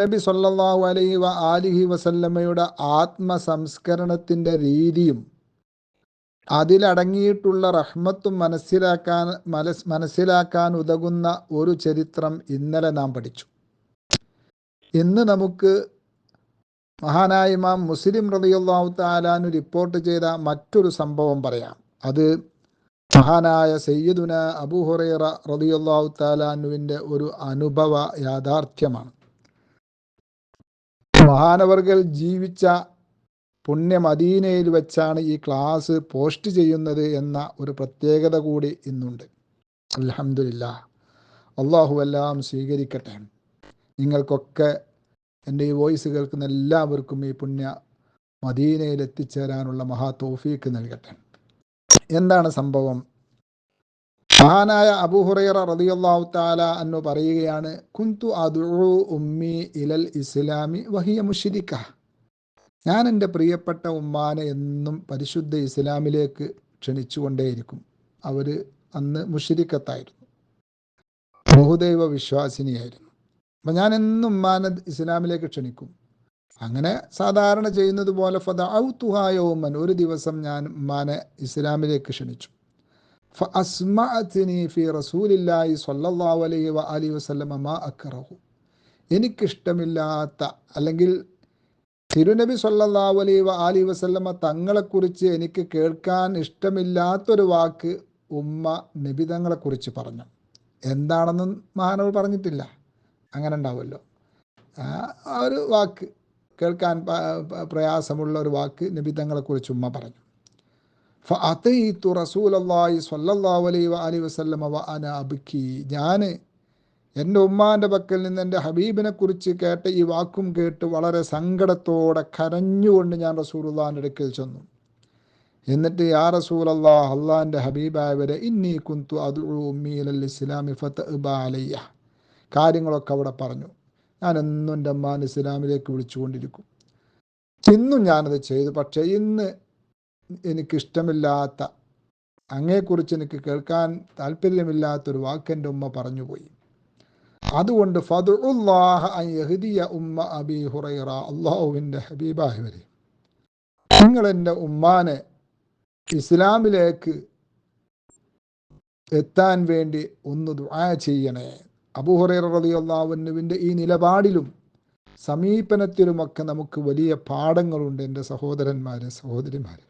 നബി സല്ലല്ലാഹു അലൈഹി വ വസല്ലമയുടെ ആത്മസംസ്കരണത്തിന്റെ രീതിയും അതിലടങ്ങിയിട്ടുള്ള റഹ്മത്തും മനസ്സിലാക്കാൻ മനസ് മനസ്സിലാക്കാൻ ഉതകുന്ന ഒരു ചരിത്രം ഇന്നലെ നാം പഠിച്ചു. ഇന്ന് നമുക്ക് മഹാനായ ഇമാം മുസ്ലിം റളിയല്ലാഹു താലാനു റിപ്പോർട്ട് ചെയ്ത മറ്റൊരു സംഭവം പറയാം. അത് മഹാനായ സയ്യിദുന അബൂ ഹുറൈറ റളിയല്ലാഹു താലാനുവിന്റെ ഒരു അനുഭവ യാഥാർത്ഥ്യമാണ്. മഹാനവർകൾ ജീവിച്ച പുണ്യ മദീനയിൽ വെച്ചാണ് ഈ ക്ലാസ് പോസ്റ്റ് ചെയ്യുന്നത് എന്ന ഒരു പ്രത്യേകത കൂടി ഇന്നുണ്ട്. അലഹമില്ല അള്ളാഹു എല്ലാം സ്വീകരിക്കട്ടെ. നിങ്ങൾക്കൊക്കെ എന്റെ ഈ വോയിസ് കേൾക്കുന്ന എല്ലാവർക്കും ഈ പുണ്യ മദീനയിൽ എത്തിച്ചേരാനുള്ള മഹാ തോഫീക്ക് നൽകട്ടെ. എന്താണ് സംഭവം? മഹാനായ അബൂഹുറൈറ റളിയല്ലാഹു താല എന്ന് പറയുകയാണ് കുന്തു അതുഴു ഉമ്മി ഇലൽ ഇസ്ലാമി വഹിയ മുഷിരിക്ക ഞാൻ എന്റെ പ്രിയപ്പെട്ട ഉമ്മാനെ എന്നും പരിശുദ്ധ ഇസ്ലാമിലേക്ക് ക്ഷണിച്ചുകൊണ്ടേയിരിക്കും. അവർ അന്ന് മുഷിരിക്കത്തായിരുന്നു ബഹുദൈവ വിശ്വാസിനിയായിരുന്നു. അപ്പം ഞാൻ എന്നും ഉമ്മാനെ ഇസ്ലാമിലേക്ക് ക്ഷണിക്കും. അങ്ങനെ സാധാരണ ചെയ്യുന്നത് പോലെ ഫത ഔ തുഹായോമൻ ഒരു ദിവസം ഞാൻ ഉമ്മാനെ ഇസ്ലാമിലേക്ക് ക്ഷണിച്ചു. ഫി അലൈഹി വ വസല്ലമ മാ എനിക്കിഷ്ടമില്ലാത്ത അല്ലെങ്കിൽ തിരുനബി സല്ലല്ലാഹു അലൈഹി വ അലി വസല്ലമ തങ്ങളെക്കുറിച്ച് എനിക്ക് കേൾക്കാൻ ഇഷ്ടമില്ലാത്തൊരു വാക്ക് ഉമ്മ നബി തങ്ങളെക്കുറിച്ച് പറഞ്ഞു. എന്താണെന്ന് മഹാനവർ പറഞ്ഞിട്ടില്ല. അങ്ങനെ ഉണ്ടാവുമല്ലോ. ആ ഒരു വാക്ക് കേൾക്കാൻ പ്രയാസമുള്ള ഒരു വാക്ക് നബി തങ്ങളെക്കുറിച്ച് ഉമ്മ പറഞ്ഞു. ഫഅതൈതു റസൂലല്ലാഹി സ്വല്ലല്ലാഹു അലൈഹി വഅലി വസല്ലമ വ അന ഞാൻ എന്റെ ഉമ്മാന്റെ പക്കൽ നിന്ന് എന്റെ ഹബീബിനെ കുറിച്ച് കേട്ട ഈ വാക്കും കേട്ട് വളരെ സങ്കടത്തോടെ കരഞ്ഞുകൊണ്ട് ഞാൻ റസൂലുള്ളാഹിന്റെ അടുക്കൽ ചെന്നു. എന്നിട്ട് യാ റസൂൽ അള്ളാഹ് അള്ളാഹിന്റെ ഹബീബായവരെ ഇന്നി കുന്തു അതു ഉമ്മീൽ ഇസ്ലാമി ഫത്ത് അലയ്യ. കാര്യങ്ങളൊക്കെ അവിടെ പറഞ്ഞു. ഞാൻ എന്നും എന്റെ അമ്മാൻ ഇസ്ലാമിലേക്ക് വിളിച്ചുകൊണ്ടിരിക്കും. ഇന്നും ഞാനത് ചെയ്തു. പക്ഷേ ഇന്ന് എനിക്കിഷ്ടമില്ലാത്ത അങ്ങയെക്കുറിച്ച് എനിക്ക് കേൾക്കാൻ താല്പര്യമില്ലാത്തൊരു വാക്ക് എന്റെ ഉമ്മ പറഞ്ഞുപോയി. അതുകൊണ്ട് ഫതുല്ലാഹിയ ഉമ്മ അബി ഹുറൈറ അള്ളാഹുവിന്റെ ഹബീബായവരെ നിങ്ങൾ എന്റെ ഉമ്മാനെ ഇസ്ലാമിലേക്ക് എത്താൻ വേണ്ടി ഒന്ന് ദുആ ചെയ്യണേ. അബൂഹുറൈറ റളിയല്ലാഹുവിന്റെ ഈ നിലപാടിലും സമീപനത്തിലുമൊക്കെ നമുക്ക് വലിയ പാഠങ്ങളുണ്ട് എന്റെ സഹോദരന്മാരെ സഹോദരിമാരെ.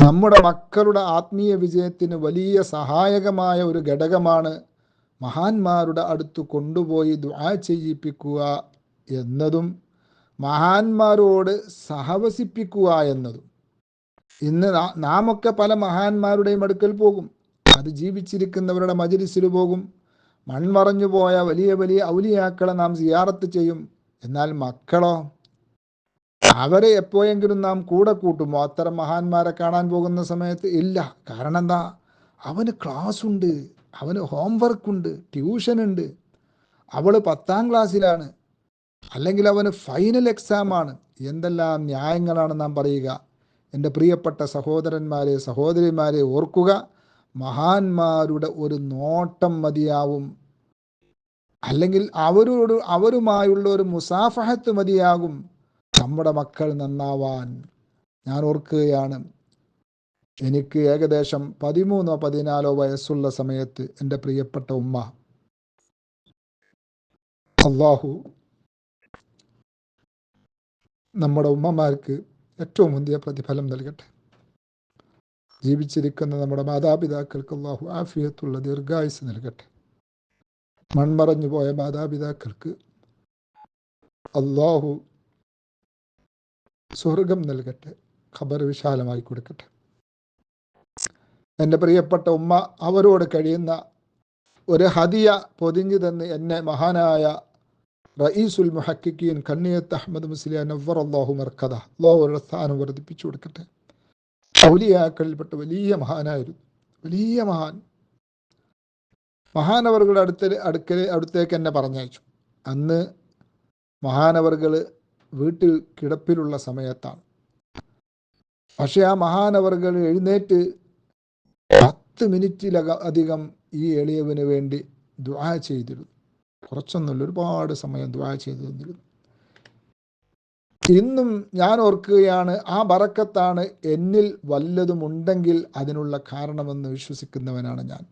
നമ്മുടെ മക്കളുടെ ആത്മീയ വിജയത്തിന് വലിയ സഹായകമായ ഒരു ഘടകമാണ് മഹാന്മാരുടെ അടുത്ത് കൊണ്ടുപോയി ദ്വാ ചെയ്യിപ്പിക്കുക എന്നതും മഹാന്മാരോട് സഹവസിപ്പിക്കുക എന്നതും. ഇന്ന് നാമൊക്കെ പല മഹാന്മാരുടെയും അടുക്കൽ പോകും. അത് ജീവിച്ചിരിക്കുന്നവരുടെ മജിലിസിൽ പോകും. മൺമറഞ്ഞു പോയ വലിയ വലിയ ഔലിയാക്കളെ നാം സിയാറത്ത് ചെയ്യും. എന്നാൽ മക്കളോ? അവരെ എപ്പോഴെങ്കിലും നാം കൂടെ കൂട്ടുമോ? അത്തരം മഹാന്മാരെ കാണാൻ പോകുന്ന സമയത്ത് ഇല്ല. കാരണം എന്താ അവന് ക്ലാസ് ഉണ്ട് അവന് ഹോംവർക്ക് ഉണ്ട് ട്യൂഷൻ ഉണ്ട് അവൾ പത്താം ക്ലാസ്സിലാണ്. അല്ലെങ്കിൽ അവന് ഫൈനൽ എക്സാമാണ്. എന്തെല്ലാം ന്യായങ്ങളാണ് നാം പറയുക? എന്റെ പ്രിയപ്പെട്ട സഹോദരന്മാരെ സഹോദരിമാരെ ഓർക്കുക. മഹാന്മാരുടെ ഒരു നോട്ടം മതിയാവും. അല്ലെങ്കിൽ അവരോട് അവരുമായുള്ള ഒരു മുസാഫഹത്ത് മതിയാകും. നമ്മുടെ മക്കൾ നന്നാവാൻ ഞാൻ ഓർക്കുകയാണ്. എനിക്ക് ഏകദേശം പതിമൂന്നോ പതിനാലോ വയസ്സുള്ള സമയത്ത് എന്റെ പ്രിയപ്പെട്ട ഉമ്മ. അള്ളാഹു നമ്മുടെ ഉമ്മമാർക്ക് ഏറ്റവും മുന്തിയ പ്രതിഫലം നൽകട്ടെ. ജീവിച്ചിരിക്കുന്ന നമ്മുടെ മാതാപിതാക്കൾക്ക് അള്ളാഹു ആഫിയത്തുള്ള ദീർഘായുസ് നൽകട്ടെ. മൺമറഞ്ഞു പോയ മാതാപിതാക്കൾക്ക് അള്ളാഹു സ്വർഗം നൽകട്ടെ ഖബർ വിശാലമായി കൊടുക്കട്ടെ. എന്റെ പ്രിയപ്പെട്ട ഉമ്മ അവരോട് കഴിയുന്ന ഒരു ഹദിയ പൊതിഞ്ഞു തന്ന് എന്നെ മഹാനായ റയീസുൽ മുഹക്കിക്കീൻ കണ്ണിയത്ത് അഹമ്മദ് മുസ്ലിയ നവർ അള്ളാഹു മർക്കഥ അള്ളാഹുരുടെ സ്ഥാനം വർദ്ധിപ്പിച്ചു കൊടുക്കട്ടെ. ഔലിയാക്കളിൽപ്പെട്ട വലിയ മഹാനായിരുന്നു വലിയ മഹാൻ. മഹാനവറുകളുടെ അടുത്ത അടുക്കൽ അടുത്തേക്ക് എന്നെ പറഞ്ഞയച്ചു. അന്ന് മഹാനവറുകൾ വീട്ടിൽ കിടപ്പിലുള്ള സമയത്താണ്. പക്ഷെ ആ മഹാനവറുകൾ എഴുന്നേറ്റ് പത്ത് മിനിറ്റിലക അധികം ഈ എളിയവന് വേണ്ടി ദ്വാ ചെയ്തിരുന്നു. കുറച്ചൊന്നുമില്ല ഒരുപാട് സമയം ദ്വാ ചെയ്തു തന്നിരുന്നു ഇന്നും ഞാൻ ഓർക്കുകയാണ് ആ ബറക്കത്താണ് എന്നിൽ വല്ലതും ഉണ്ടെങ്കിൽ അതിനുള്ള കാരണമെന്ന് വിശ്വസിക്കുന്നവനാണ് ഞാൻ.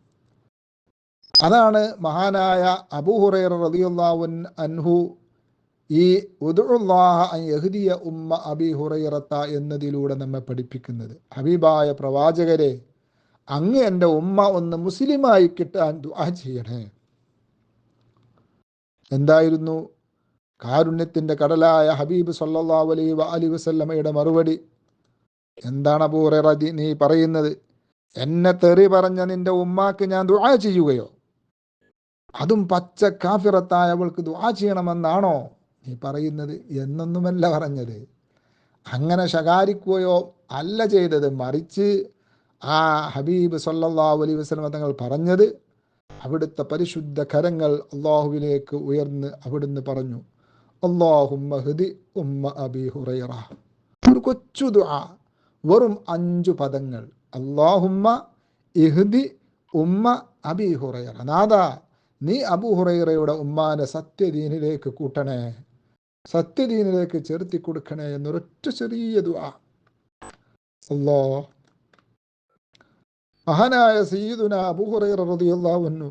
അതാണ് മഹാനായ അബൂഹുറൈറ റളിയല്ലാഹു അൻഹു ഈ യഹ്ദിയ ഉമ്മ അബി ഹുറൈറത്ത എന്നതിലൂടെ നമ്മെ പഠിപ്പിക്കുന്നത്. ഹബീബായ പ്രവാചകരെ അങ്ങ് എന്റെ ഉമ്മ ഒന്ന് മുസ്ലിമായി കിട്ടാൻ ദുആ ചെയ്യണേ. എന്തായിരുന്നു? കാരുണ്യത്തിന്റെ കടലായ ഹബീബ് സല്ലല്ലാഹു അലൈഹി അലി വസല്ലമയുടെ മറുപടി. എന്താണ് അബൂറദി നീ പറയുന്നത്? എന്നെ തെറി പറഞ്ഞ നിന്റെ ഉമ്മാക്ക് ഞാൻ ദുആ ചെയ്യുകയോ? അതും പച്ച കാഫിറത്തായ അവൾക്ക് ദുആ ചെയ്യണമെന്നാണോ? നീ പറയുന്നത് എന്നൊന്നുമല്ല പറഞ്ഞത്. അങ്ങനെ ശകാരിക്കുകയോ അല്ല ചെയ്തത്. മറിച്ച് ആ ഹബീബ് സല്ലാ അലൈഹി വസ്ലമ തങ്ങൾ പറഞ്ഞത് അവിടുത്തെ പരിശുദ്ധ കരങ്ങൾ അള്ളാഹുവിലേക്ക് ഉയർന്ന് അവിടുന്ന് പറഞ്ഞു. അള്ളാഹുമ്മഹദി ഉമ്മ അബി ഹുറൈറ. ഒരു കൊച്ചു ദുആ വെറും അഞ്ചു പദങ്ങൾ. അള്ളാഹുമ്മ ഇഹ്ദി ഉമ്മ അബി ഹുറൈറ. നാദാ നീ അബു ഹുറൈറയുടെ ഉമ്മാനെ സത്യദീനിലേക്ക് കൂട്ടണേ. സത്യദീനിലേക്ക് ചേർത്തി കൊടുക്കണേ എന്നൊരൊറ്റ ചെറിയ ദുആ. അല്ലോ മഹാനായ സീദുന അബു റളിയല്ലാഹു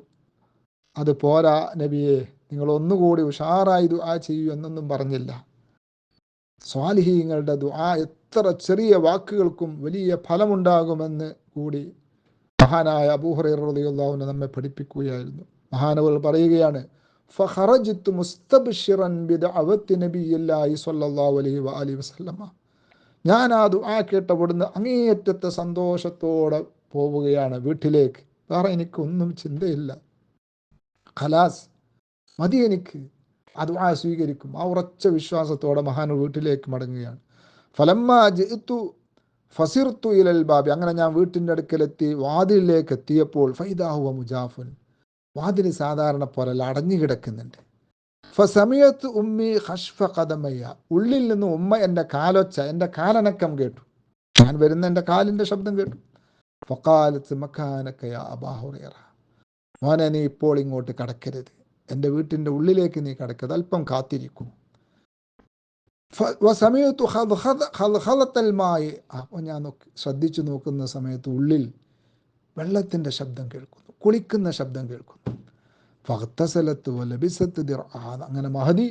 അത് പോരാ നബിയെ നിങ്ങൾ ഒന്നുകൂടി ഉഷാറായി ദുആ ചെയ്യൂ എന്നൊന്നും പറഞ്ഞില്ല. സ്വാലിഹീങ്ങളുടെ ദുആ എത്ര ചെറിയ വാക്കുകൾക്കും വലിയ ഫലമുണ്ടാകുമെന്ന് കൂടി മഹാനായ അബൂഹുറൈറ റളിയല്ലാഹു നമ്മെ പഠിപ്പിക്കുകയായിരുന്നു. മഹാനവർ പറയുകയാണ് ഫഖറജ്തു മുസ്തബ്ശിറൻ ബിദഅവത്തി നബിയില്ലാഹി സ്വല്ലല്ലാഹു അലൈഹി വആലിഹി വസല്ലമ ഞാൻ ആ ദുആ കേട്ടവിടുന്ന് അങ്ങേയറ്റത്തെ സന്തോഷത്തോടെ പോവുകയാണ് വീട്ടിലേക്ക്. വേറെ എനിക്കൊന്നും ചിന്തയില്ല. ഖലാസ് മതി എനിക്ക്. ആ ദുആ സ്വീകരിക്കും. ആ ഉറച്ച വിശ്വാസത്തോടെ മഹാൻ വീട്ടിലേക്ക് മടങ്ങുകയാണ്. ഫലമ്മ ജിത്തു ഫസിർത്തു ഇലൽ ബാബി. അങ്ങനെ ഞാൻ വീട്ടിന്റെ അടുക്കലെത്തി വാതിലിലേക്ക് എത്തിയപ്പോൾ ഫൈദാഹുവ മുജാഫുൻ. വാതിൽ സാധാരണ പോലെ അടഞ്ഞു കിടക്കുന്നുണ്ട് ഫസമിയത്ത് ഉമ്മി ഹഷ്ഫ കഥമയ്യ ഉള്ളിൽ നിന്ന് ഉമ്മ എന്റെ കാലൊച്ച എന്റെ കാലനക്കം കേട്ടു. ഞാൻ വരുന്ന എന്റെ കാലിന്റെ ശബ്ദം കേട്ടു. ഫക്കാലത്ത് മക്കാനക്കയ അബാഹുറേറ മോനെ നീ ഇപ്പോൾ ഇങ്ങോട്ട് കടക്കരുത്. എന്റെ വീട്ടിന്റെ ഉള്ളിലേക്ക് നീ കടക്കരുത്. അല്പം കാത്തിരിക്കൂ. സമയത്ത് അപ്പോൾ ഞാൻ ശ്രദ്ധിച്ചു നോക്കുന്ന സമയത്ത് ഉള്ളിൽ വെള്ളത്തിന്റെ ശബ്ദം കേൾക്കുന്നു. കുളിക്കുന്ന ശബ്ദം കേൾക്കുന്നു ഫഹത്തസലത്ത് ലഭിസത്ത് ദിർ അങ്ങനെ മഹതി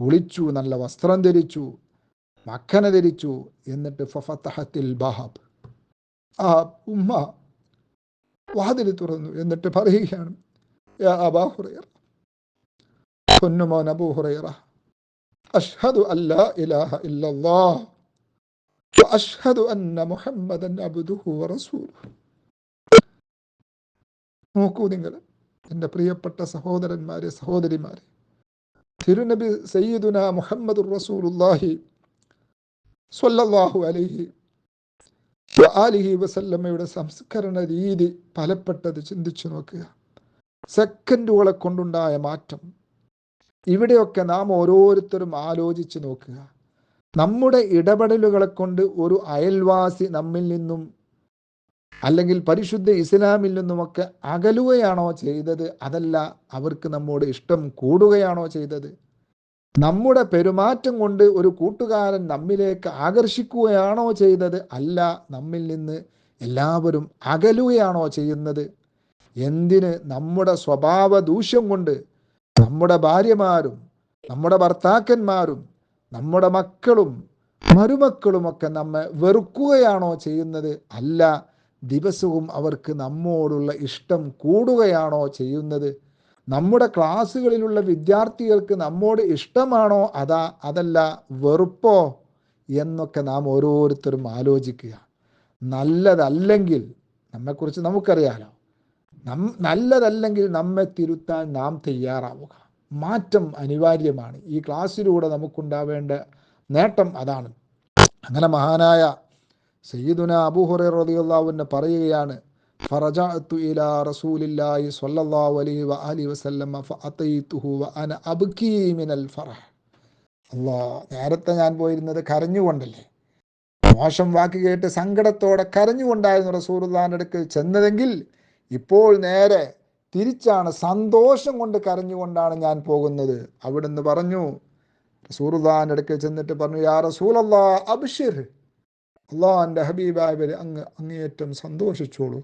കുളിച്ചു നല്ല വസ്ത്രം ധരിച്ചു മക്കന ധരിച്ചു എന്നിട്ട് ഫഫത്തഹത്തിൽ ബഹാബ്. ആ ഉമ്മ വാതിൽ തുറന്നു എന്നിട്ട് പറയുകയാണ് യാ അബാ ഹുറൈറ പൊന്നുമോൻ അബൂ ഹുറൈറ അഷ്ഹദു അല്ലാ ഇലാഹ ഇല്ലല്ലാഹ് അഷ്ഹദു അന്ന മുഹമ്മദൻ അബ്ദുഹു വറസൂലുഹു നോക്കൂ നിങ്ങൾ എന്റെ പ്രിയപ്പെട്ട സഹോദരന്മാരെ സഹോദരിമാരെ. തിരുനബി സയ്യിദുന മുഹമ്മദ് റസൂലുല്ലാഹി സ്വല്ലല്ലാഹു അലൈഹി അലിഹി വസല്ലമ്മയുടെ സംസ്കരണ രീതി ഫലപ്പെട്ടത് ചിന്തിച്ചു നോക്കുക. സെക്കൻഡുകളെ കൊണ്ടുണ്ടായ മാറ്റം. ഇവിടെയൊക്കെ നാം ഓരോരുത്തരും ആലോചിച്ച് നോക്കുക. നമ്മുടെ ഇടപെടലുകളെ കൊണ്ട് ഒരു അയൽവാസി നമ്മിൽ നിന്നും അല്ലെങ്കിൽ പരിശുദ്ധ ഇസ്ലാമിൽ നിന്നുമൊക്കെ അകലുകയാണോ ചെയ്തത്? അതല്ല അവർക്ക് നമ്മോട് ഇഷ്ടം കൂടുകയാണോ ചെയ്തത്? നമ്മുടെ പെരുമാറ്റം കൊണ്ട് ഒരു കൂട്ടുകാരൻ നമ്മിലേക്ക് ആകർഷിക്കുകയാണോ ചെയ്തത്? അല്ല നമ്മിൽ നിന്ന് എല്ലാവരും അകലുകയാണോ ചെയ്യുന്നത്? എന്തിന് നമ്മുടെ സ്വഭാവ ദൂഷ്യം കൊണ്ട് നമ്മുടെ ഭാര്യമാരും നമ്മുടെ ഭർത്താക്കന്മാരും നമ്മുടെ മക്കളും മരുമക്കളുമൊക്കെ നമ്മെ വെറുക്കുകയാണോ ചെയ്യുന്നത്? അല്ല ദിവസവും അവർക്ക് നമ്മോടുള്ള ഇഷ്ടം കൂടുകയാണോ ചെയ്യുന്നത്? നമ്മുടെ ക്ലാസ്സുകളിലുള്ള വിദ്യാർത്ഥികൾക്ക് നമ്മോട് ഇഷ്ടമാണോ? അതാ അതല്ല വെറുപ്പോ? എന്നൊക്കെ നാം ഓരോരുത്തരും ആലോചിക്കുക. നല്ലതല്ലെങ്കിൽ നമ്മെക്കുറിച്ച് നമുക്കറിയാലോ നം നല്ലതല്ലെങ്കിൽ നമ്മെ തിരുത്താൻ നാം തയ്യാറാവുക. മാറ്റം അനിവാര്യമാണ്. ഈ ക്ലാസ്സിലൂടെ നമുക്കുണ്ടാവേണ്ട നേട്ടം അതാണ്. അങ്ങനെ മഹാനായ സയ്യിദുന അബൂഹുറ റളിയല്ലാഹുവിനെ പറയുകയാണ് ഫറജഅത്തു ഇലാ റസൂലില്ലാഹി സ്വല്ലല്ലാഹു അലൈഹി വ വആലിഹി വസല്ലമ ഫഅതൈതുഹു വ അന അബ്കി മിനൽ ഫറഹ്. അല്ലാഹ് നേരത്തെ ഞാൻ പോയിരുന്നത് കരഞ്ഞുകൊണ്ടല്ലേ? മോശം വാക്ക് കേട്ട് സങ്കടത്തോടെ കരഞ്ഞുകൊണ്ടായിരുന്നു റസൂലുള്ളാഹിന്റെ അടുക്കൽ ചെന്നതെങ്കിൽ ഇപ്പോൾ നേരെ തിരിച്ചാണ് സന്തോഷം കൊണ്ട് കരഞ്ഞുകൊണ്ടാണ് ഞാൻ പോകുന്നത്. അവിടുന്ന് പറഞ്ഞു റസൂറുല്ലാന്റെ അടുക്കൽ ചെന്നിട്ട് പറഞ്ഞു യാ റസൂലല്ലാ അബ്ഷിർ. അള്ളാഹിന്റെ ഹബീബായവരെ അങ്ങ് അങ്ങേയറ്റം സന്തോഷിച്ചോളൂ.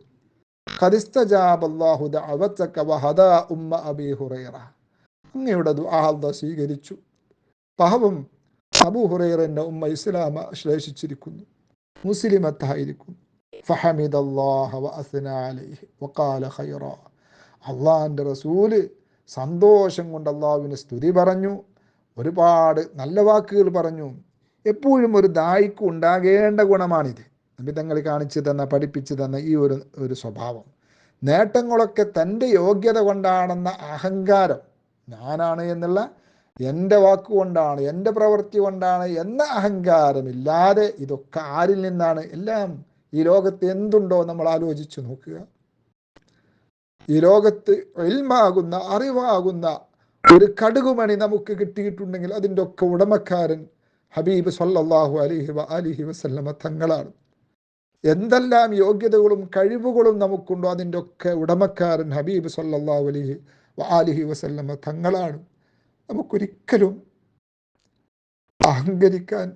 അങ്ങയുടെ ദുആ സ്വീകരിച്ചു. പാവം അബൂ ഹുറൈറന്റെ ഉമ്മ ഇസ്ലാമ ശ്ലേഷിച്ചിരിക്കുന്നു. മുസ്ലിമത്തായിരിക്കുന്നു. ഫഹമിദ് അള്ളാഹിന്റെ റസൂൽ സന്തോഷം കൊണ്ട് അള്ളാഹുവിന് സ്തുതി പറഞ്ഞു. ഒരുപാട് നല്ല വാക്കുകൾ പറഞ്ഞു. എപ്പോഴും ഒരു ദായിക്ക് ഉണ്ടാകേണ്ട ഗുണമാണിത്. അമിതങ്ങൾ തങ്ങൾ കാണിച്ചു തന്ന പഠിപ്പിച്ചു തന്ന ഈ ഒരു ഒരു സ്വഭാവം. നേട്ടങ്ങളൊക്കെ തന്റെ യോഗ്യത കൊണ്ടാണെന്ന അഹങ്കാരം ഞാനാണ് എന്നുള്ള എന്റെ വാക്കുകൊണ്ടാണ് എന്റെ പ്രവൃത്തി കൊണ്ടാണ് എന്ന അഹങ്കാരമില്ലാതെ ഇതൊക്കെ ആരിൽ നിന്നാണ്? എല്ലാം ഈ ലോകത്ത് എന്തുണ്ടോ നമ്മൾ ആലോചിച്ചു നോക്കുക. ഈ ലോകത്ത് എൽമാകുന്ന അറിവാകുന്ന ഒരു കടുകുമണി നമുക്ക് കിട്ടിയിട്ടുണ്ടെങ്കിൽ അതിന്റെ ഒക്കെ ഉടമക്കാരൻ ഹബീബ് സല്ലല്ലാഹു അലിഹി വ അലിഹി വസല്ലമ തങ്ങളാണ്. എന്തെല്ലാം യോഗ്യതകളും കഴിവുകളും നമുക്കുണ്ടോ അതിന്റെ ഒക്കെ ഉടമക്കാരൻ ഹബീബ് സല്ലല്ലാഹു അലിഹി വ അലിഹി വസല്ലമ തങ്ങളാണ്. നമുക്കൊരിക്കലും അഹങ്കരിക്കാൻ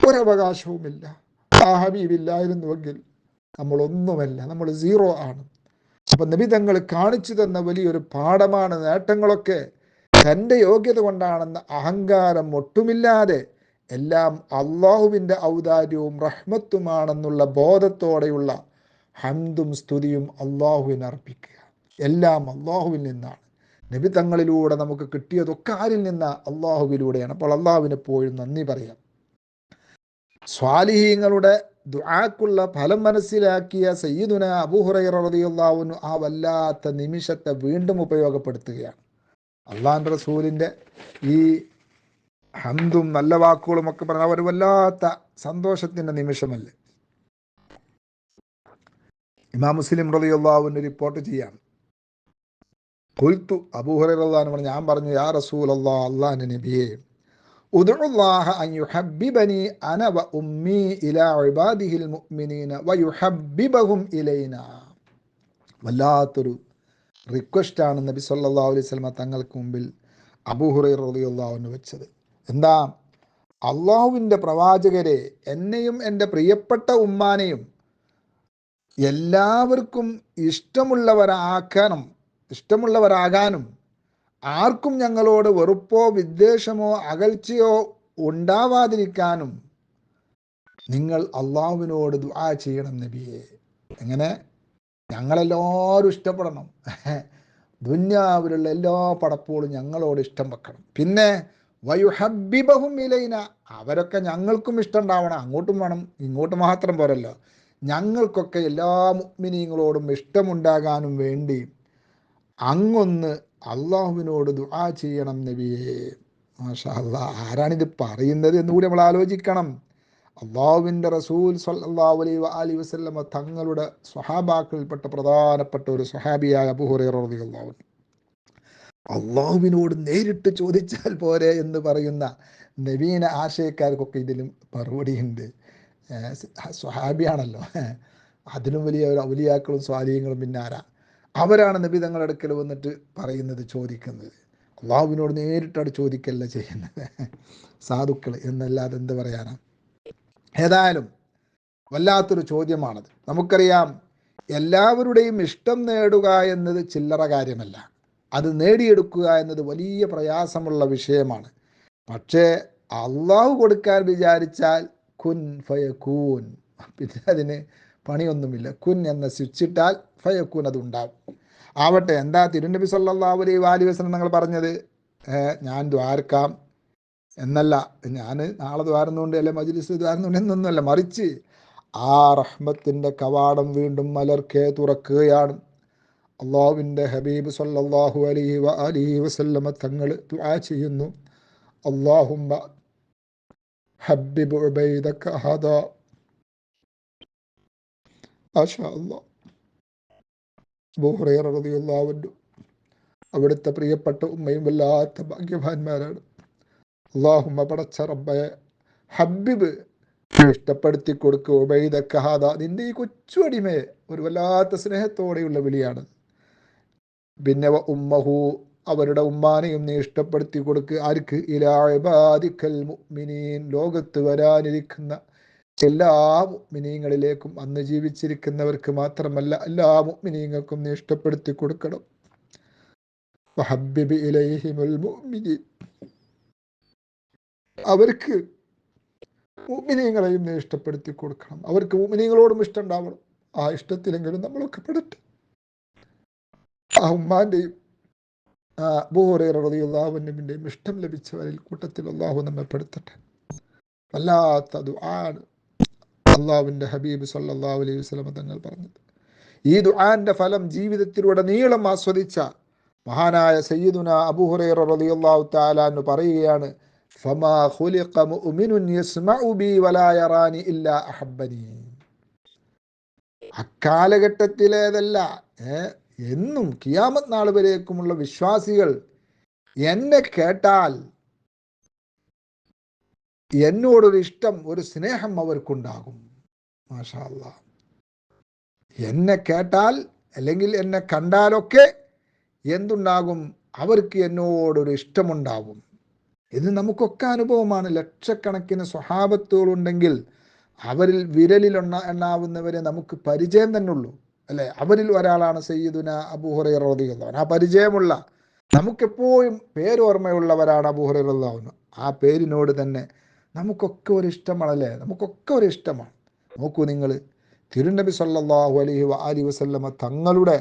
ഒരവകാശവുമില്ല. ആ ഹബീബില്ലായിരുന്നുവെങ്കിൽ നമ്മളൊന്നുമല്ല നമ്മൾ സീറോ ആണ്. അപ്പം നബി തങ്ങൾ കാണിച്ചു തന്ന വലിയൊരു പാഠമാണ് നേട്ടങ്ങളൊക്കെ തന്റെ യോഗ്യത കൊണ്ടാണെന്ന അഹങ്കാരം ഒട്ടുമില്ലാതെ എല്ലാം അള്ളാഹുവിന്റെ ഔദാര്യവും റഹ്മത്തുമാണെന്നുള്ള ബോധത്തോടെയുള്ള ഹന്തും സ്തുതിയും അള്ളാഹുവിന് അർപ്പിക്കുക. എല്ലാം അള്ളാഹുവിൽ നിന്നാണ്. നബി തങ്ങളിലൂടെ നമുക്ക് കിട്ടിയതൊക്കെ ആരിൽ നിന്നാ? അള്ളാഹുവിലൂടെയാണ്. അപ്പോൾ അള്ളാഹുവിന് പോയി നന്ദി പറയാം. സ്വാലിഹീങ്ങളുടെ ദുആക്കുള്ള ഫലം മനസ്സിലാക്കിയ സയ്യിദുന അൻഹു ആ വല്ലാത്ത നിമിഷത്തെ വീണ്ടും ഉപയോഗപ്പെടുത്തുകയാണ്. അള്ളാൻ റസൂലിന്റെ ഈ ഹന്തും നല്ല വാക്കുകളും ഒക്കെ പറഞ്ഞ ഒരു വല്ലാത്ത സന്തോഷത്തിന്റെ നിമിഷമല്ലേ? ഇമാം മുസ്ലിം റലിയുള്ളാവിന് റിപ്പോർട്ട് ചെയ്യാം. കൊൽത്തു അബൂഹുറൈറല്ലാന്ന് പറഞ്ഞു ഞാൻ പറഞ്ഞു യാ റസൂൽ അള്ളാ അള്ളാഹിന്റെ നബിയെ ഉദുല്ലാഹ അൻ യുഹബ്ബിബനി അന വ ഉമ്മി ഇലാ ഇബാദിഹിൽ മുഅ്മിനീന വ യുഹബ്ബിബഹും ഇലൈന. വല്ലാത്തൊരു റിക്വസ്റ്റാണ് നബി സല്ലല്ലാഹു അലൈഹി വസല്ലമ തങ്ങൾക്ക് മുമ്പിൽ അബൂഹുറൈറ അൻഹു വെച്ചത്. എന്താ? അള്ളാഹുവിന്റെ പ്രവാചകരെ എന്നെയും എന്റെ പ്രിയപ്പെട്ട ഉമ്മാനെയും എല്ലാവർക്കും ഇഷ്ടമുള്ളവരാക്കാനും ഇഷ്ടമുള്ളവരാകാനും ആർക്കും ഞങ്ങളോട് വെറുപ്പോ വിദ്വേഷമോ അകൽച്ചയോ ഉണ്ടാവാതിരിക്കാനും നിങ്ങൾ അള്ളാഹുവിനോട് ദുആ ചെയ്യണം നബിയെ. എങ്ങനെ? ഞങ്ങളെല്ലാവരും ഇഷ്ടപ്പെടണം. ദുന്യാവിലുള്ള എല്ലാ പടപ്പുകളും ഞങ്ങളോട് ഇഷ്ടം വെക്കണം. പിന്നെ വയുഹബിബഹും ഇലൈന. അവരൊക്കെ ഞങ്ങൾക്കും ഇഷ്ടം ഉണ്ടാവണം അങ്ങോട്ടും വേണം ഇങ്ങോട്ട് മാത്രം പോരല്ലോ. ഞങ്ങൾക്കൊക്കെ എല്ലാ മുഗ്മിനീങ്ങളോടും ഇഷ്ടമുണ്ടാകാനും വേണ്ടി അങ്ങൊന്ന് അള്ളാഹുവിനോട് ദുആ ചെയ്യണം നബിയേ. മാഷാ ആരാണിത് പറയുന്നത് എന്നുകൂടി നമ്മൾ ആലോചിക്കണം. അള്ളാഹുവിന്റെ റസൂൽ സല്ലാ അലൈഹി അലി വസല്ലമ തങ്ങളുടെ സ്വഹാബാക്കളിൽപ്പെട്ട പ്രധാനപ്പെട്ട ഒരു സ്വഹാബിയായ അബൂഹുറൈറ റളിയല്ലാഹു അള്ളാഹുവിനോട് നേരിട്ട് ചോദിച്ചാൽ പോരെ എന്ന് പറയുന്ന നവീന ആശയക്കാർക്കൊക്കെ ഇതിലും മറുപടിയുണ്ട്. സ്വഹാബിയാണല്ലോ. അതിലും വലിയ ഒരു ഔലിയാക്കളും സ്വാധീനങ്ങളും പിന്നാരാ? അവരാണ് നബി തങ്ങളുടെ അടുക്കൽ വന്നിട്ട് പറയുന്നത് ചോദിക്കുന്നത്. അള്ളാഹുവിനോട് നേരിട്ടാണ് ചോദിക്കല്ല ചെയ്യുന്നത്. സാധുക്കൾ എന്നല്ലാതെ എന്ത് പറയാനാ? ഏതായാലും വല്ലാത്തൊരു ചോദ്യമാണത്. നമുക്കറിയാം എല്ലാവരുടെയും ഇഷ്ടം നേടുക എന്നത് ചില്ലറ കാര്യമല്ല. അത് നേടിയെടുക്കുക എന്നത് വലിയ പ്രയാസമുള്ള വിഷയമാണ്. പക്ഷേ അള്ളാഹു കൊടുക്കാൻ വിചാരിച്ചാൽ കുൻ ഫയക്കൂൻ പിന്നെ അതിന് പണിയൊന്നുമില്ല. കുൻ എന്ന സ്വിച്ചിട്ടാൽ ഫയക്കൂൻ അത് ഉണ്ടാവും. ആവട്ടെ എന്താ തിരുനബി സല്ലല്ലാഹു അലൈഹി വാലി വസല്ലം നിങ്ങൾ പറഞ്ഞത്? ഞാൻ ദ്വാരക്കാം എന്നല്ല. ഞാൻ നാളെ ദ്വാരുന്നുകൊണ്ട് അല്ലെ മജ്ലിസ് ദ്വാരുന്നുണ്ട് എന്നൊന്നുമല്ല. മറിച്ച് ആ റഹ്മത്തിന്റെ കവാടം വീണ്ടും മലർക്കേ തുറക്കുകയാണ്. അള്ളാഹുവിന്റെ ഹബീബ് സല്ലാഹു അലൈഹി വ അലി വസല്ലമ തങ്ങൾ ദുആ ചെയ്യുന്നു. അള്ളാഹുമ്മ ഹബ്ബിബ് ഉബൈദക ഹദ. അല്ലാഹ് അബൂ റളിയല്ലാഹു അവിടുത്തെ പ്രിയപ്പെട്ട ഉമ്മയും വല്ലാത്ത ഭാഗ്യവാന്മാരാണ്. അള്ളാഹുമ്മ പടച്ച റബ്ബയെ ഹബ്ബിബ് ഇഷ്ടപ്പെടുത്തി കൊടുക്കുക ഉബൈദക്ക ഹാദ. നിന്റെ ഈ കൊച്ചു അടിമയെ ഒരു വല്ലാത്ത സ്നേഹത്തോടെയുള്ള വിളിയാണ്. പിന്നെ ഉമ്മഹു അവരുടെ ഉമ്മാനെയും നീ ഇഷ്ടപ്പെടുത്തി കൊടുക്കുക ആർക്ക് ഇലാബാദിക്കൽ മുഅ്മിനീൻ. ലോകത്ത് വരാനിരിക്കുന്ന എല്ലാ മുഅ്മിനീങ്ങളിലേക്കും അന്ന് ജീവിച്ചിരിക്കുന്നവർക്ക് മാത്രമല്ല എല്ലാ മുഅ്മിനീങ്ങൾക്കും നീ ഇഷ്ടപ്പെടുത്തി കൊടുക്കണം. വഹബ്ബിബ് ഇലൈഹിമുൽ മുഅ്മിനീൻ. അവർക്ക് മുഅ്മിനീങ്ങളെയും നീ ഇഷ്ടപ്പെടുത്തി കൊടുക്കണം. അവർക്ക് മുഅ്മിനീങ്ങളോടും ഇഷ്ടം ഉണ്ടാവണം. ആ ഇഷ്ടത്തിലെങ്കിലും നമ്മളൊക്കെ പെടട്ടെ. ആ അബൂഹുറേറിയുള്ളാഹുവിന്റെയും ഇഷ്ടം ലഭിച്ചവരിൽ കൂട്ടത്തിൽ അള്ളാഹു നമ്മെ പെടുത്തട്ടെ. വല്ലാത്ത ദുആാണ് അള്ളാഹുവിന്റെ ഹബീബ് സല്ലല്ലാഹു അലൈഹി വസ്ലമ തങ്ങൾ പറഞ്ഞത്. ഈ ദുആാന്റെ ഫലം ജീവിതത്തിലൂടെ നീളം ആസ്വദിച്ച മഹാനായ സയ്യിദുന അബൂഹുറൈറ റളിയല്ലാഹു തആല എന്ന് പറയുകയാണ് ഫമാ ഖുലിഖ യസ്മഉ ബി വലാ യറാനി ഇല്ലാ അക്കാലഘട്ടത്തിലേതല്ല ഏഹ് എന്നും കിയാമത് നാൾ വരേക്കുമുള്ള വിശ്വാസികൾ എന്നെ കേട്ടാൽ എന്നോടൊരു ഇഷ്ടം ഒരു സ്നേഹം അവർക്കുണ്ടാകും. മാഷാല്ല എന്നെ കേട്ടാൽ അല്ലെങ്കിൽ എന്നെ കണ്ടാലൊക്കെ എന്തുണ്ടാകും? അവർക്ക് എന്നോടൊരു ഇഷ്ടമുണ്ടാവും ഇത് നമുക്കൊക്കെ അനുഭവമാണ്. ലക്ഷക്കണക്കിന് സ്വഭാവത്തുകളുണ്ടെങ്കിൽ അവരിൽ വിരലിൽ എണ്ണ എണ്ണാവുന്നവരെ നമുക്ക് പരിചയം തന്നെ ഉള്ളൂ അല്ലെ? അവരിൽ ഒരാളാണ് സയ്യിദുന അബൂഹുറൈറിയുള്ളവൻ ആ പരിചയമുള്ള നമുക്കെപ്പോഴും പേരോർമ്മയുള്ളവരാണ് അബൂഹുറൈറുള്ളവന് ആ പേരിനോട് തന്നെ നമുക്കൊക്കെ ഒരു ഇഷ്ടമാണല്ലേ നമുക്കൊക്കെ ഒരു ഇഷ്ടമാണ്. നോക്കൂ നിങ്ങൾ തിരുനബി സല്ലാഹു അലഹി അലി വസല്ലമ തങ്ങളുടെ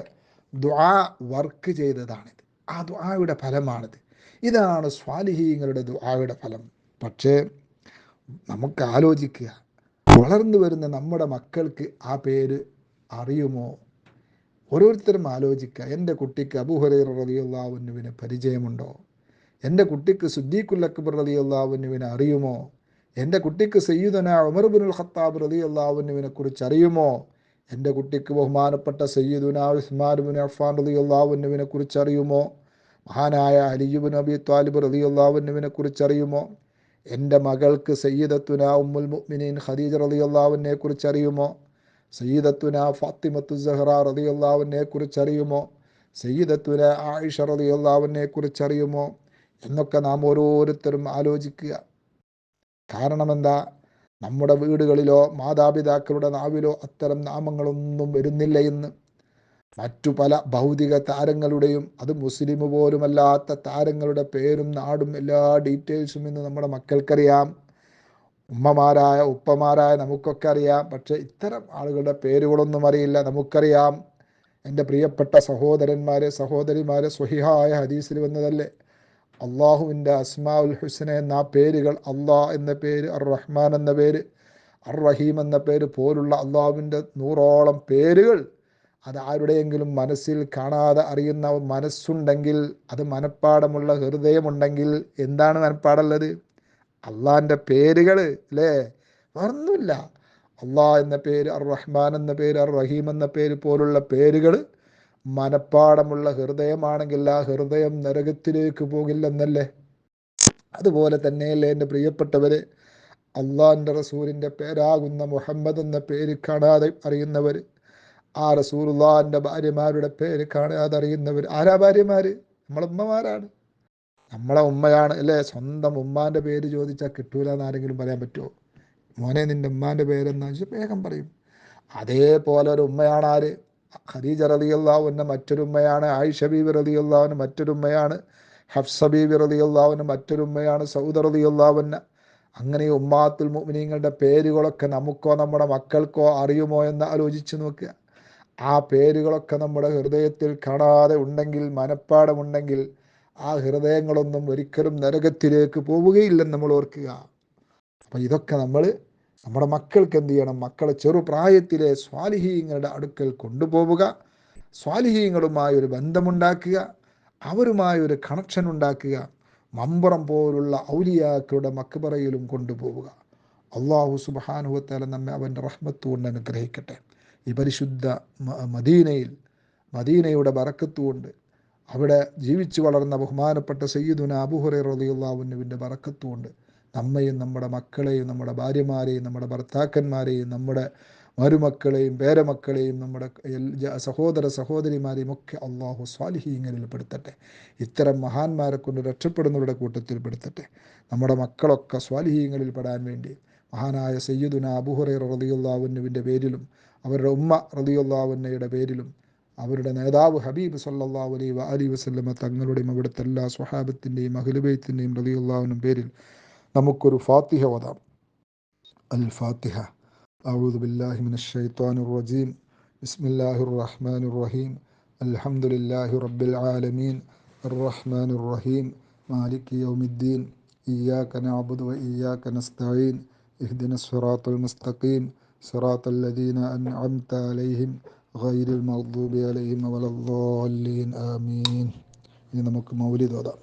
ദ്വാ വർക്ക് ചെയ്തതാണിത്. ആ ദ്വായുടെ ഫലമാണിത്. ഇതാണ് സ്വാലിഹീങ്ങളുടെ ദ്വായുടെ ഫലം. പക്ഷേ നമുക്ക് ആലോചിക്കുക വളർന്നു വരുന്ന നമ്മുടെ മക്കൾക്ക് ആ പേര് അറിയുമോ? ഓരോരുത്തരും ആലോചിക്കുക. എന്റെ കുട്ടിക്ക് അബൂഹുറൈർ റളിയല്ലാഹുവിനുവിന് പരിചയമുണ്ടോ? എന്റെ കുട്ടിക്ക് സുദ്ദീഖുൽ അക്ബർ റളിയല്ലാഹുവിനുവിനെ അറിയുമോ? എന്റെ കുട്ടിക്ക് സയ്യിദന ഉമർബുൽ ഖത്താബ് റളിയല്ലാഹുവിനുവിനെ കുറിച്ച് അറിയുമോ? എന്റെ കുട്ടിക്ക് ബഹുമാനപ്പെട്ട സയ്യിദുന ഉസ്മാൻ അഫ്ഫാൻ റളിയല്ലാഹുവിനുവിനെ കുറിച്ച് അറിയുമോ? മഹാനായ അലിയുബിൻ അബി താലിബ് റളിയല്ലാഹുവിനുവിനെ കുറിച്ച് അറിയുമോ? എന്റെ മകൾക്ക് സയ്യിദത്തുന ഉമ്മുൽ മുഅ്മിനീൻ ഖദീജ റളിയല്ലാഹുവിനെ കുറിച്ച് അറിയുമോ? സയ്യിദത്തുന ഫാത്തിമത്തു സഹ്റ റതി അള്ളാവിനെ അറിയുമോ സയ്യിദത്തുന ആയിഷ റതി അള്ളാവിനെ അറിയുമോ എന്നൊക്കെ നാം ഓരോരുത്തരും ആലോചിക്കുക. കാരണമെന്താ? നമ്മുടെ വീടുകളിലോ മാതാപിതാക്കളുടെ നാവിലോ അത്തരം നാമങ്ങളൊന്നും വരുന്നില്ല എന്ന് മറ്റു പല ഭൗതിക താരങ്ങളുടെയും അത് മുസ്ലിം പോലുമല്ലാത്ത താരങ്ങളുടെ പേരും നാടും എല്ലാ ഡീറ്റെയിൽസും ഇന്ന് നമ്മുടെ മക്കൾക്കറിയാം. ഉമ്മമാരായ ഉപ്പമാരായ നമുക്കൊക്കെ അറിയാം. പക്ഷെ ഇത്തരം ആളുകളുടെ പേരുകളൊന്നും അറിയില്ല. നമുക്കറിയാം എന്റെ പ്രിയപ്പെട്ട സഹോദരന്മാരെ സഹോദരിമാരെ സ്വഹിഹായ ഹദീസിൽ വന്നതല്ലേ? അള്ളാഹുവിന്റെ അസ്മാ ഉൽ ഹുസന എന്ന ആ പേരുകൾ അള്ളാഹ് എന്ന പേര് അർ റഹ്മാൻ എന്ന പേര് അർ റഹീം എന്ന പേര് പോലുള്ള അള്ളാഹുവിന്റെ നൂറോളം പേരുകൾ അത് ആരുടെയെങ്കിലും മനസ്സിൽ കാണാതെ അറിയുന്ന മനസ്സുണ്ടെങ്കിൽ അത് മനപ്പാടമുള്ള ഹൃദയമുണ്ടെങ്കിൽ എന്താണ് മനപ്പാടുള്ളത്? അള്ളാഹിന്റെ പേരുകൾ അല്ലേ മറന്നില്ല. അള്ളാഹ് എന്ന പേര് അർ റഹ്മാൻ എന്ന പേര് അർ റഹീം എന്ന പേര് പോലുള്ള പേരുകൾ മനപ്പാടമുള്ള ഹൃദയമാണെങ്കിൽ ആ ഹൃദയം നരകത്തിലേക്ക് പോകില്ലെന്നല്ലേ? അതുപോലെ തന്നെയല്ലേ എന്റെ പ്രിയപ്പെട്ടവരെ? അള്ളാഹിന്റെ റസൂലിന്റെ പേരാകുന്ന മുഹമ്മദ് എന്ന പേര് കാണാതെ അറിയുന്നവർ ആ റസൂലുള്ളാഹിന്റെ ഭാര്യമാരുടെ പേര് കാണാതെ അറിയുന്നവർ ആരാ ഭാര്യമാർ നമ്മളെ ഉമ്മമാരാണ്. നമ്മളെ ഉമ്മയാണ് അല്ലേ? സ്വന്തം ഉമ്മാന്റെ പേര് ചോദിച്ചാൽ കിട്ടൂല എന്നാരെങ്കിലും പറയാൻ പറ്റുമോ മോനെ നിന്റെ ഉമ്മാന്റെ പേരെന്ന് വെച്ചാൽ വേഗം പറയും. അതേപോലെ ഒരു ഉമ്മയാണ് ആര്? ഖദീജ റളിയല്ലാഹുവിന്റെ മറ്റൊരു ഉമ്മയാണ് ആയിഷ ബീബി റളിയല്ലാഹുവിന് മറ്റൊരു ഉമ്മയാണ് ഹഫ്സ ബീബി റളിയല്ലാഹുവിന് മറ്റൊരു ഉമ്മയാണ് സൗദ റളിയല്ലാഹുവിന് അങ്ങനെ ഉമ്മാത്തുൽ മുഅ്മിനീങ്ങളുടെ പേരുകളൊക്കെ നമുക്കോ നമ്മുടെ മക്കൾക്കോ അറിയുമോ എന്ന് ആലോചിച്ച് നോക്കുക. ആ പേരുകളൊക്കെ നമ്മുടെ ഹൃദയത്തിൽ കാണാതെ ഉണ്ടെങ്കിൽ മനപ്പാടമുണ്ടെങ്കിൽ ആ ഹൃദയങ്ങളൊന്നും ഒരിക്കലും നരകത്തിലേക്ക് പോവുകയില്ലെന്ന് നമ്മൾ ഓർക്കുക. അപ്പം ഇതൊക്കെ നമ്മൾ നമ്മുടെ മക്കൾക്ക് എന്ത് ചെയ്യണം? മക്കളെ ചെറുപ്രായത്തിലെ സ്വാലിഹീങ്ങളുടെ അടുക്കൽ കൊണ്ടുപോവുക. സ്വാലിഹീങ്ങളുമായി ഒരു ബന്ധമുണ്ടാക്കുക. അവരുമായി ഒരു കണക്ഷൻ ഉണ്ടാക്കുക. മമ്പുറം പോലുള്ള ഔലിയാക്കളുടെ മക്ബറയിലും കൊണ്ടുപോവുക. അള്ളാഹു സുബാനുഹത്താല നമ്മെ അവന്റെ റഹ്മത്ത് കൊണ്ട് അനുഗ്രഹിക്കട്ടെ. ഈ പരിശുദ്ധ മദീനയിൽ മദീനയുടെ ബറക്കത്തുകൊണ്ട് അവിടെ ജീവിച്ചു വളർന്ന ബഹുമാനപ്പെട്ട സയ്യിദുന അബുഹുറ റതിയുള്ളാവുന്നുവിന്റെ വറക്കത്തുകൊണ്ട് നമ്മയും നമ്മുടെ മക്കളെയും നമ്മുടെ ഭാര്യമാരെയും നമ്മുടെ ഭർത്താക്കന്മാരെയും നമ്മുടെ മരുമക്കളെയും പേരമക്കളെയും നമ്മുടെ സഹോദര സഹോദരിമാരെയും ഒക്കെ അള്ളാഹു സ്വാലിഹീങ്ങളിൽ പെടുത്തട്ടെ. ഇത്തരം മഹാന്മാരെ കൊണ്ട് രക്ഷപ്പെടുന്നവരുടെ കൂട്ടത്തിൽ പെടുത്തട്ടെ. നമ്മുടെ മക്കളൊക്കെ സ്വാലിഹീങ്ങളിൽ പെടാൻ വേണ്ടി മഹാനായ സയ്യിദുന അബുഹുറൈർ റതിയുള്ളാവുന്നുവിന്റെ പേരിലും അവരുടെ ഉമ്മ റതിയുള്ളാവുന്നയുടെ പേരിലും അവരുടെ നേതാവ് ഹബീബ് സല്ലാ അലൈ അലി വസ്ലമ തങ്ങളുടെയും അവിടുത്തെ എല്ലാ സ്വഹാബത്തിൻ്റെയും അഖിലുബൈത്തിൻ്റെയും റതിയുള്ളാവിനും പേരിൽ നമുക്കൊരു ഫാത്തിഹ ഓതാം അൽ ഫാത്തിഹ أعوذ بالله من الشيطان الرجيم بسم الله الرحمن الرحيم الحمد لله رب العالمين الرحمن الرحيم مالك يوم الدين إياك نعبد وإياك نستعين اهدنا الصراط المستقيم صراط الذين أنعمت عليهم غير المغضوب عليهم ولا الضالين آمين ഇനി നമുക്ക് മൗലിദ് ഓതാം